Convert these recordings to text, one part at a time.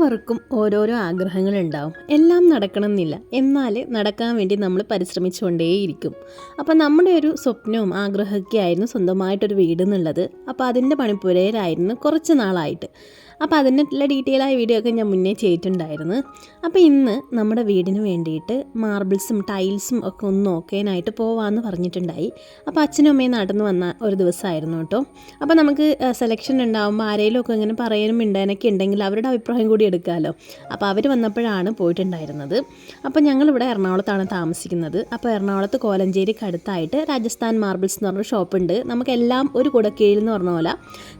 എല്ലാവർക്കും ഓരോരോ ആഗ്രഹങ്ങൾ ഉണ്ടാവും എല്ലാം നടക്കണമെന്നില്ല. എന്നാൽ നടക്കാൻ വേണ്ടി നമ്മൾ പരിശ്രമിച്ചുകൊണ്ടേയിരിക്കും. അപ്പോൾ നമ്മുടെ ഒരു സ്വപ്നവും ആഗ്രഹമൊക്കെ ആയിരുന്നു സ്വന്തമായിട്ടൊരു വീട് എന്നുള്ളത് അപ്പോൾ അതിന്റെ പണിപ്പുരയിലായിരുന്നു കുറച്ച് നാളായിട്ട്. അപ്പോൾ അതിനുള്ള ഡീറ്റെയിൽ ആയ വീഡിയോ ഒക്കെ ഞാൻ മുന്നേ ചെയ്തിട്ടുണ്ടായിരുന്നു. അപ്പോൾ ഇന്ന് നമ്മുടെ വീടിന് വേണ്ടിയിട്ട് മാർബിൾസും ടൈൽസും ഒക്കെ ഒന്ന് നോക്കാനായിട്ട് പോവാമെന്ന് പറഞ്ഞിട്ടുണ്ടായി. അപ്പോൾ അച്ഛനും അമ്മയും നടന്നു വന്ന ഒരു ദിവസമായിരുന്നു കേട്ടോ. അപ്പോൾ നമുക്ക് സെലക്ഷൻ ഉണ്ടാകുമ്പോൾ ആരെങ്കിലും ഒക്കെ ഇങ്ങനെ പറയാനും മിണ്ടാനൊക്കെ ഉണ്ടെങ്കിൽ അവരുടെ അഭിപ്രായം കൂടി എടുക്കാമല്ലോ അപ്പോൾ അവർ വന്നപ്പോഴാണ് പോയിട്ടുണ്ടായിരുന്നത്. അപ്പോൾ ഞങ്ങളിവിടെ എറണാകുളത്താണ് താമസിക്കുന്നത്. അപ്പോൾ എറണാകുളത്ത് കോലഞ്ചേരിക്ക് അടുത്തായിട്ട് രാജസ്ഥാൻ മാർബിൾസ് എന്ന് പറഞ്ഞ ഷോപ്പുണ്ട് നമുക്കെല്ലാം ഒരു കുടക്കീഴിൽ എന്ന് പറഞ്ഞ പോലെ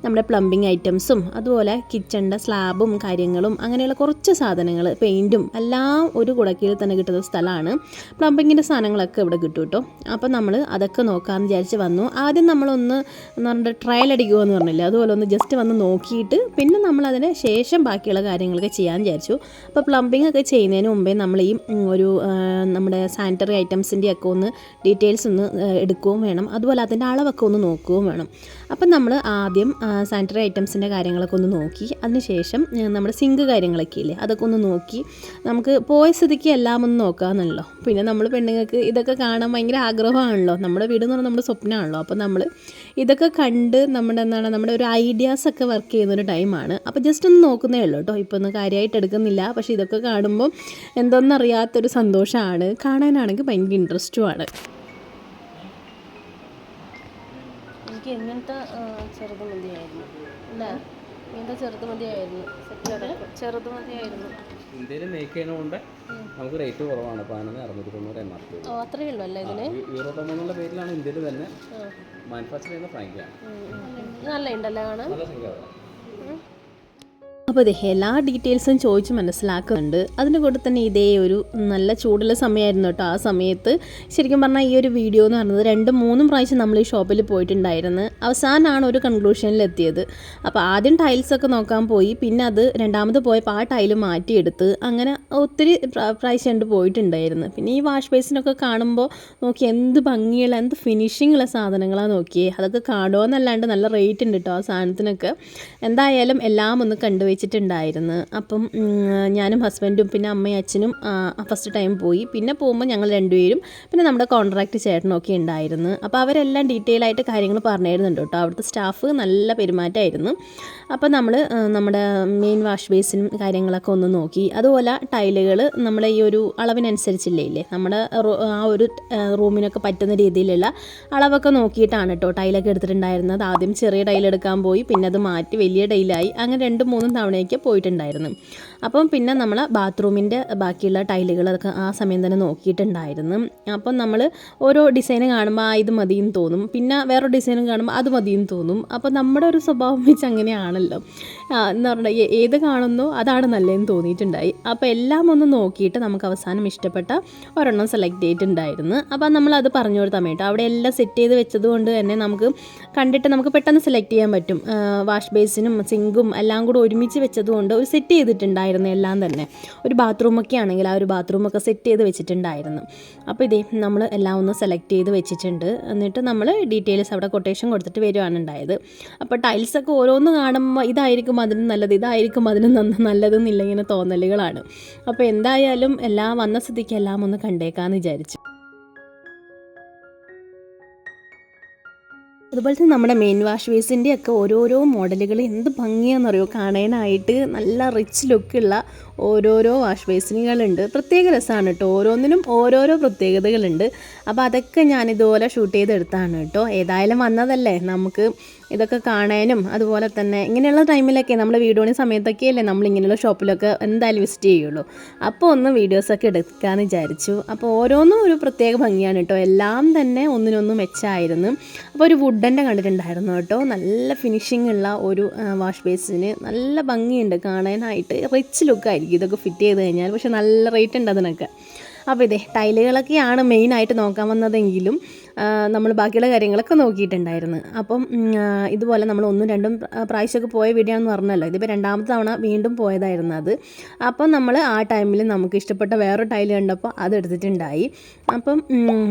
നമ്മുടെ പ്ലംബിങ് ഐറ്റംസും അതുപോലെ കിച്ചണിന്റെ സ്ലാബും കാര്യങ്ങളും അങ്ങനെയുള്ള കുറച്ച് സാധനങ്ങൾ പെയിന്റും എല്ലാം ഒരു കുടക്കീഴിൽ തന്നെ കിട്ടുന്ന സ്ഥലമാണ്. പ്ലംബിങ്ങിന്റെ സാധനങ്ങളൊക്കെ ഇവിടെ കിട്ടും കേട്ടോ. അപ്പോൾ നമ്മൾ അതൊക്കെ നോക്കാമെന്ന് വിചാരിച്ച് വന്നു. ആദ്യം നമ്മളൊന്ന് എന്ന് പറഞ്ഞിട്ട് ട്രയൽ അടിക്കുമെന്ന് പറഞ്ഞില്ല? അതുപോലെ ഒന്ന് ജസ്റ്റ് വന്ന് നോക്കിയിട്ട് പിന്നെ നമ്മൾ അതിന് ശേഷം ബാക്കിയുള്ള കാര്യങ്ങളൊക്കെ ചെയ്യാൻ വിചാരിച്ചു. അപ്പോൾ പ്ലംബിംഗ് ഒക്കെ ചെയ്യുന്നതിന് മുമ്പേ നമ്മൾ ഈ ഒരു നമ്മുടെ സാനിറ്ററി ഐറ്റംസിന്റെ ഒക്കെ ഒന്ന് ഡീറ്റെയിൽസ് ഒന്ന് എടുക്കുകയും വേണം. അതുപോലെ അതിന്റെ അളവൊക്കെ ഒന്ന് നോക്കുകയും വേണം. അപ്പം നമ്മൾ ആദ്യം സാനിറ്ററി ഐറ്റംസിന്റെ കാര്യങ്ങളൊക്കെ ഒന്ന് നോക്കി. അതിനുശേഷം നമ്മുടെ സിങ്ക് കാര്യങ്ങളൊക്കെ ഇല്ലേ അതൊക്കെ ഒന്ന് നോക്കി. നമുക്ക് പോയ സ്ഥിതിക്ക് എല്ലാം ഒന്ന് നോക്കാമെന്നല്ലോ പിന്നെ നമ്മൾ പെണ്ണുങ്ങൾക്ക് ഇതൊക്കെ കാണാൻ ഭയങ്കര ആഗ്രഹമാണല്ലോ. നമ്മുടെ വീട് എന്ന് പറഞ്ഞാൽ നമ്മുടെ സ്വപ്നമാണല്ലോ അപ്പോൾ നമ്മൾ ഇതൊക്കെ കണ്ട് നമ്മുടെ എന്താണ് നമ്മുടെ ഒരു ഐഡിയാസ് ഒക്കെ വർക്ക് ചെയ്യുന്ന ഒരു ടൈമാണ് അപ്പോൾ ജസ്റ്റ് ഒന്ന് നോക്കുന്നേ ഉള്ളൂ കേട്ടോ. ഇപ്പോൾ ഒന്നും കാര്യമായിട്ട് എടുക്കുന്നില്ല. പക്ഷേ ഇതൊക്കെ കാണുമ്പോൾ എന്തെന്നറിയാത്തൊരു സന്തോഷമാണ് കാണാനാണെങ്കിൽ ഭയങ്കര ഇൻട്രസ്റ്റുമാണ് എനിക്ക് എങ്ങനത്തെ ചെറുത് മതിയായിരുന്നു. അല്ലേ? ഇങ്ങനത്തെ ചെറുത് മതിയായിരുന്നു. ചെറുത് മതിയായിരുന്നു. ഇന്ത്യയിൽ മേക്ക് നമുക്ക് റേറ്റ് കുറവാണ്. പതിനൊന്ന് അറുന്നൂറ്റി തൊണ്ണൂറ് എം ആർ പി ഓ അത്രയേ ഉള്ളൂ അല്ലേ ഇതിന്? യൂറോട്ടോം എന്നുള്ള പേരിലാണ് ഇന്ത്യയിൽ തന്നെ മാനുഫാക്ചർ ചെയ്യുന്ന ഫ്രാങ്കാണ് നല്ല ഉണ്ടല്ലേ കാണാൻ? നല്ല സംഖ്യ അപ്പോൾ ഇത് എല്ലാ ഡീറ്റെയിൽസും ചോദിച്ച് മനസ്സിലാക്കുന്നുണ്ട്. അതിന്റെ കൂടെ തന്നെ ഇതേ ഒരു നല്ല ചൂടുള്ള സമയമായിരുന്നു കേട്ടോ ആ സമയത്ത്. ശരിക്കും പറഞ്ഞാൽ ഈ ഒരു വീഡിയോ എന്ന് പറയുന്നത് രണ്ടും മൂന്നും പ്രാവശ്യം നമ്മൾ ഈ ഷോപ്പിൽ പോയിട്ടുണ്ടായിരുന്നു. അവസാനമാണ് ഒരു കൺക്ലൂഷനിൽ എത്തിയത്. അപ്പോൾ ആദ്യം ടൈൽസൊക്കെ നോക്കാൻ പോയി പിന്നെ അത് രണ്ടാമത് പോയപ്പോൾ ആ ടൈൽ മാറ്റിയെടുത്ത് അങ്ങനെ ഒത്തിരി പ്ര- പ്രാവശ്യം ഉണ്ട് പോയിട്ടുണ്ടായിരുന്നു. പിന്നെ ഈ വാഷ് ബേസിനൊക്കെ കാണുമ്പോൾ നോക്കി എന്ത് ഭംഗിയുള്ള എന്ത് ഫിനിഷിംഗ് ഉള്ള സാധനങ്ങളാണ് നോക്കിയേ. അതൊക്കെ കാണുമോ എന്നല്ലാണ്ട് നല്ല റേറ്റ് ഉണ്ട് കേട്ടോ ആ സാധനത്തിനൊക്കെ. എന്തായാലും എല്ലാം ഒന്ന് കണ്ടുവച്ചിട്ടുണ്ടായിരുന്നു അപ്പം ഞാനും ഹസ്ബൻഡും പിന്നെ അമ്മയും അച്ഛനും ഫസ്റ്റ് ടൈം പോയി. പിന്നെ പോകുമ്പോൾ ഞങ്ങൾ രണ്ടുപേരും പിന്നെ നമ്മുടെ കോൺട്രാക്ട് ചേട്ടനൊക്കെ ഉണ്ടായിരുന്നു. അപ്പോൾ അവരെല്ലാം ഡീറ്റെയിൽ ആയിട്ട് കാര്യങ്ങൾ പറഞ്ഞിരുന്നുണ്ട് കേട്ടോ. അവിടുത്തെ സ്റ്റാഫ് നല്ല പെരുമാറ്റമായിരുന്നു. അപ്പോൾ നമ്മൾ നമ്മുടെ മെയിൻ വാഷ് ബേസിനും കാര്യങ്ങളൊക്കെ ഒന്ന് നോക്കി. അതുപോലെ ടൈലുകൾ നമ്മുടെ ഈ ഒരു അളവിനനുസരിച്ചില്ലേ ഇല്ലേ? നമ്മുടെ ആ ഒരു റൂമിനൊക്കെ പറ്റുന്ന രീതിയിലുള്ള അളവൊക്കെ നോക്കിയിട്ടാണ് കേട്ടോ ടൈലൊക്കെ എടുത്തിട്ടുണ്ടായിരുന്നത്. ആദ്യം ചെറിയ ടൈലെടുക്കാൻ പോയി പിന്നെ അത് മാറ്റി വലിയ ടൈലായി. അങ്ങനെ രണ്ടും മൂന്നും തവണയൊക്കെ പോയിട്ടുണ്ടായിരുന്നു. അപ്പം പിന്നെ നമ്മൾ ബാത്റൂമിന്റെ ബാക്കിയുള്ള ടൈലുകൾ ആ സമയം തന്നെ നോക്കിയിട്ടുണ്ടായിരുന്നു. അപ്പം നമ്മൾ ഓരോ ഡിസൈൻ കാണുമ്പോൾ ആ ഇത് മതിയും തോന്നും. പിന്നെ വേറൊരു ഡിസൈനും കാണുമ്പോൾ അത് മതിയും തോന്നും. അപ്പോൾ നമ്മുടെ ഒരു സ്വഭാവം വെച്ച് അങ്ങനെയാണല്ലോ. എന്ന് പറഞ്ഞാൽ ഏത് കാണുന്നോ അതാണ് നല്ലതെന്ന് തോന്നിയിട്ടുണ്ടായി. അപ്പോൾ എല്ലാം ഒന്ന് നോക്കിയിട്ട് നമുക്ക് അവസാനം ഇഷ്ടപ്പെട്ട ഒരെണ്ണം സെലക്ട് ചെയ്തിട്ടുണ്ടായിരുന്നു. അപ്പോൾ നമ്മൾ അത് പറഞ്ഞു കൊടുത്താൽ കേട്ടോ. അവിടെ എല്ലാം സെറ്റ് ചെയ്ത് വെച്ചത് കൊണ്ട് തന്നെ നമുക്ക് കണ്ടിട്ട് നമുക്ക് പെട്ടെന്ന് സെലക്ട് ചെയ്യാൻ പറ്റും. വാഷ് ബേസിനും സിങ്കും എല്ലാം കൂടെ ഒരുമിച്ച് വെച്ചതുകൊണ്ട് ഒരു സെറ്റ് ചെയ്തിട്ടുണ്ടായിരുന്നു എല്ലാം തന്നെ. ഒരു ബാത്റൂമൊക്കെ ആണെങ്കിൽ ആ ഒരു ബാത്റൂമൊക്കെ സെറ്റ് ചെയ്ത് വെച്ചിട്ടുണ്ടായിരുന്നു. അപ്പോൾ ഇതേ നമ്മൾ എല്ലാം ഒന്ന് സെലക്ട് ചെയ്ത് വെച്ചിട്ടുണ്ട്. എന്നിട്ട് നമ്മൾ ഡീറ്റെയിൽസ് അവിടെ കൊട്ടേഷൻ കൊടുത്തിട്ട് വരുവാണ് ഉണ്ടായത്. അപ്പോൾ ടൈൽസൊക്കെ ഓരോന്ന് കാണുമ്പോൾ ഇതായിരിക്കും അതിന് നല്ലത് ഇതായിരിക്കും അതിന് നല്ലതെന്നില്ല ഇങ്ങനെ തോന്നലുകളാണ്. അപ്പോൾ എന്തായാലും എല്ലാം വന്ന സ്ഥിതിക്ക് എല്ലാം ഒന്ന് കണ്ടേക്കാമെന്ന് വിചാരിച്ചു. അതുപോലെ തന്നെ നമ്മുടെ മെയിൻ വാഷ് ബേസിന്റെ ഒക്കെ ഓരോരോ മോഡലുകൾ എന്ത് ഭംഗിയാണെന്നറിയോ? കാണാനായിട്ട് നല്ല റിച്ച് ലുക്കുള്ള ഓരോരോ വാഷ് ബേസിനുകളുണ്ട് പ്രത്യേക രസമാണ് കേട്ടോ ഓരോന്നിനും ഓരോരോ പ്രത്യേകതകളുണ്ട്. അപ്പോൾ അതൊക്കെ ഞാനിതുപോലെ ഷൂട്ട് ചെയ്തെടുത്താണ് കേട്ടോ ഏതായാലും വന്നതല്ലേ? നമുക്ക് ഇതൊക്കെ കാണാനും അതുപോലെ തന്നെ ഇങ്ങനെയുള്ള ടൈമിലൊക്കെ നമ്മൾ വീഡിയോണി സമയത്തൊക്കെ അല്ലേ നമ്മൾ ഇങ്ങനെയുള്ള ഷോപ്പിലൊക്കെ എന്തായാലും വിസിറ്റ് ചെയ്യുള്ളൂ. അപ്പോൾ ഒന്ന് വീഡിയോസൊക്കെ എടുക്കാമെന്ന് വിചാരിച്ചു. അപ്പോൾ ഓരോന്നും ഒരു പ്രത്യേക ഭംഗിയാണ് കേട്ടോ. എല്ലാം തന്നെ ഒന്നിനൊന്നും മെച്ചമായിരുന്നു അപ്പോൾ ഒരു വുഡന്റെ കണ്ടിട്ടുണ്ടായിരുന്നു കേട്ടോ. നല്ല ഫിനിഷിംഗ് ഉള്ള ഒരു വാഷ് ബേസിന് നല്ല ഭംഗിയുണ്ട്. കാണാനായിട്ട് റിച്ച് ലുക്കായിരിക്കും ഇതൊക്കെ ഫിറ്റ് ചെയ്ത് കഴിഞ്ഞാൽ. പക്ഷേ നല്ല റേറ്റ് ഉണ്ട് അതിനൊക്കെ. അപ്പോൾ ഇതേ ടൈലുകളൊക്കെയാണ് മെയിനായിട്ട് നോക്കാൻ വന്നതെങ്കിലും നമ്മൾ ബാക്കിയുള്ള കാര്യങ്ങളൊക്കെ നോക്കിയിട്ടുണ്ടായിരുന്നു. അപ്പം ഇതുപോലെ നമ്മൾ ഒന്നും രണ്ടും പ്ര- പ്രാവശ്യമൊക്കെ പോയ വീടാണെന്ന് പറഞ്ഞല്ലോ. ഇതിപ്പോൾ രണ്ടാമത്തെ തവണ വീണ്ടും പോയതായിരുന്നു അത്. അപ്പം നമ്മൾ ആ ടൈമിൽ നമുക്ക് ഇഷ്ടപ്പെട്ട വേറൊരു ടൈൽ കണ്ടപ്പോൾ അത് എടുത്തിട്ടുണ്ടായി. അപ്പം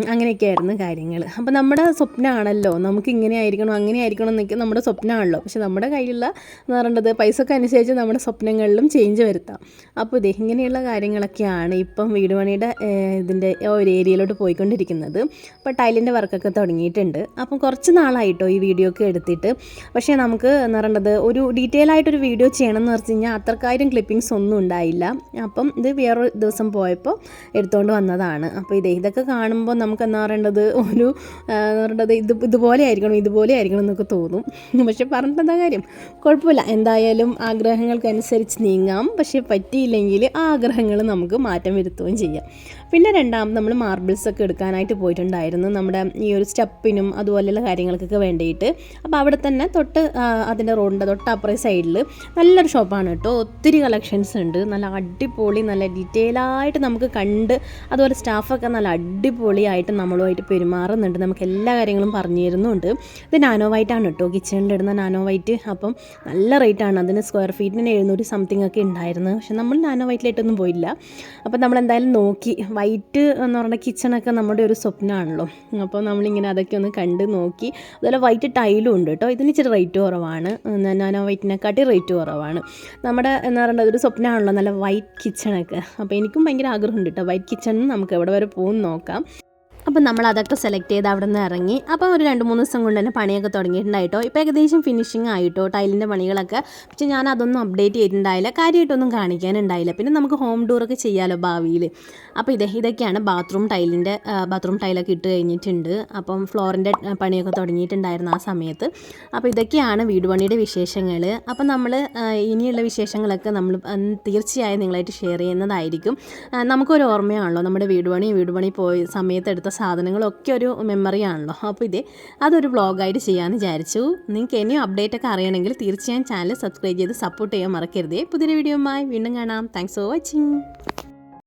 അങ്ങനെയൊക്കെയായിരുന്നു കാര്യങ്ങൾ. അപ്പം നമ്മുടെ സ്വപ്നമാണല്ലോ. നമുക്ക് ഇങ്ങനെ ആയിരിക്കണം അങ്ങനെ ആയിരിക്കണം എന്നൊക്കെ നമ്മുടെ സ്വപ്നമാണല്ലോ. പക്ഷെ നമ്മുടെ കയ്യിലുള്ള എന്ന് പറയേണ്ടത് പൈസക്ക് അനുസരിച്ച് നമ്മുടെ സ്വപ്നങ്ങളിലും ചേഞ്ച് വരുത്താം. അപ്പോൾ ഇതേ ഇങ്ങനെയുള്ള കാര്യങ്ങളൊക്കെയാണ് ഇപ്പം വീട് പണിയുടെ ഇതിന്റെ ഒരു ഏരിയയിലോട്ട് പോയിക്കൊണ്ടിരിക്കുന്നത്. അപ്പോൾ ടൈലിന്റെ വർക്കൊക്കെ തുടങ്ങിയിട്ടുണ്ട്. അപ്പം കുറച്ച് നാളായിട്ടോ ഈ വീഡിയോ ഒക്കെ എടുത്തിട്ട്. പക്ഷേ നമുക്ക് എന്ന് പറയേണ്ടത് ഒരു ഡീറ്റെയിൽ ആയിട്ടൊരു വീഡിയോ ചെയ്യണം എന്ന് വെച്ച് കഴിഞ്ഞാൽ അത്രക്കാര്യം ക്ലിപ്പിംഗ്സ് ഒന്നും ഉണ്ടായില്ല. അപ്പം ഇത് വേറൊരു ദിവസം പോയപ്പോൾ എടുത്തുകൊണ്ട് വന്നതാണ്. അപ്പോൾ ഇതേ ഇതൊക്കെ കാണുമ്പോൾ നമുക്ക് എന്താ പറയേണ്ടത് ഒരു എന്ന് പറയേണ്ടത് ഇത് ഇതുപോലെ ആയിരിക്കണം ഇതുപോലെ ആയിരിക്കണം എന്നൊക്കെ തോന്നും. പക്ഷെ പറഞ്ഞിട്ട് എന്താ കാര്യം? കുഴപ്പമില്ല. എന്തായാലും ആഗ്രഹങ്ങൾക്കനുസരിച്ച് നീങ്ങാം. പക്ഷേ പറ്റിയില്ലെങ്കിൽ ആ ആഗ്രഹങ്ങൾ നമുക്ക് മാറ്റം വരുത്തുകയും ചെയ്യാം. പിന്നെ രണ്ടാമത് നമ്മൾ മാർബിൾസ് ഒക്കെ എടുക്കാനായിട്ട് പോയിട്ടുണ്ടായിരുന്നു. നമ്മുടെ ഈ ഒരു സ്റ്റെപ്പിനും അതുപോലെയുള്ള കാര്യങ്ങൾക്കൊക്കെ വേണ്ടിയിട്ട്. അപ്പോൾ അവിടെ തന്നെ തൊട്ട് അതിന്റെ റോഡിന്റെ തൊട്ട് അപ്പുറേ സൈഡിൽ നല്ലൊരു ഷോപ്പാണ് കേട്ടോ. ഒത്തിരി കളക്ഷൻസ് ഉണ്ട്. നല്ല അടിപൊളി നല്ല ഡീറ്റെയിൽ ആയിട്ട് നമുക്ക് കണ്ട് അതുപോലെ സ്റ്റാഫൊക്കെ നല്ല അടിപൊളിയായിട്ട് നമ്മളുമായിട്ട് പെരുമാറുന്നുണ്ട്. നമുക്ക് എല്ലാ കാര്യങ്ങളും പറഞ്ഞു തരുന്നുണ്ട്. ഇത് നാനോ വൈറ്റ് ആണ് കേട്ടോ. കിച്ചണിലിടുന്ന നാനോ വൈറ്റ്. അപ്പം നല്ല റേറ്റ് ആണ്. അതിന് സ്ക്വയർ ഫീറ്റിന് എഴുന്നൂറ്റി സംതിങ് ഒക്കെ ഉണ്ടായിരുന്നു. പക്ഷെ നമ്മൾ നാനോ വൈറ്റിലായിട്ടൊന്നും പോയില്ല. അപ്പം നമ്മൾ എന്തായാലും നോക്കി. വൈറ്റ് എന്ന് പറഞ്ഞാൽ കിച്ചണൊക്കെ നമ്മുടെ ഒരു സ്വപ്നമാണല്ലോ. അപ്പോൾ നമ്മളിങ്ങനെ അതൊക്കെ ഒന്ന് കണ്ട് നോക്കി. അതുപോലെ വൈറ്റ് ടൈലും ഉണ്ട് കേട്ടോ. ഇതിന് ഇച്ചിരി റേറ്റ് കുറവാണ്. നാനോ വൈറ്റിനെക്കാട്ടി റേറ്റ് കുറവാണ്. നമ്മുടെ എന്ന് പറയുന്നത് ഒരു സ്വപ്നമാണല്ലോ നല്ല വൈറ്റ് കിച്ചണൊക്കെ അപ്പോൾ എനിക്കും ഭയങ്കര ആഗ്രഹമുണ്ട് കേട്ടോ. വൈറ്റ് കിച്ചൺ നമുക്ക് എവിടെ വരെ പോകും നോക്കാം. അപ്പം നമ്മൾ അതൊക്കെ സെലക്ട് ചെയ്ത് അവിടെ നിന്ന് ഇറങ്ങി. അപ്പം ഒരു രണ്ട് മൂന്ന് ദിവസം കൊണ്ട് തന്നെ പണിയൊക്കെ തുടങ്ങിയിട്ടുണ്ടായിട്ടോ. ഇപ്പോൾ ഏകദേശം ഫിനിഷിങ് ആയിട്ടോ ടൈലിന്റെ പണികളൊക്കെ. പക്ഷെ ഞാൻ അതൊന്നും അപ്ഡേറ്റ് ചെയ്തിട്ടുണ്ടായില്ല. കാര്യമായിട്ടൊന്നും കാണിക്കാനുണ്ടായില്ല. പിന്നെ നമുക്ക് ഹോം ടൂറൊക്കെ ചെയ്യാമല്ലോ ഭാവിയിൽ. അപ്പോൾ ഇതേ ഇതൊക്കെയാണ് ബാത്റൂം ടൈലിന്റെ ബാത്റൂം ടൈലൊക്കെ ഇട്ട് കഴിഞ്ഞിട്ടുണ്ട്. അപ്പം ഫ്ലോറിന്റെ പണിയൊക്കെ തുടങ്ങിയിട്ടുണ്ടായിരുന്നു ആ സമയത്ത്. അപ്പോൾ ഇതൊക്കെയാണ് വീട് പണിയുടെ വിശേഷങ്ങൾ. അപ്പം നമ്മൾ ഇനിയുള്ള വിശേഷങ്ങളൊക്കെ നമ്മൾ തീർച്ചയായും നിങ്ങളായിട്ട് ഷെയർ ചെയ്യുന്നതായിരിക്കും. നമുക്കൊരു ഓർമ്മയാണല്ലോ നമ്മുടെ വീട് പണി വീട് പണി പോയ സമയത്ത് എടുത്ത സാധനങ്ങളൊക്കെ ഒരു മെമ്മറി ആണല്ലോ. അപ്പോൾ ഇതേ അതൊരു വ്ളോഗായിട്ട് ചെയ്യാമെന്ന് വിചാരിച്ചു. നിങ്ങൾക്ക് ഇനിയും അപ്ഡേറ്റ് ഒക്കെ അറിയണമെങ്കിൽ തീർച്ചയായും ചാനൽ സബ്സ്ക്രൈബ് ചെയ്ത് സപ്പോർട്ട് ചെയ്യാൻ മറക്കരുതേ. പുതിയൊരു വീഡിയോയുമായി വീണ്ടും കാണാം. Thanks for watching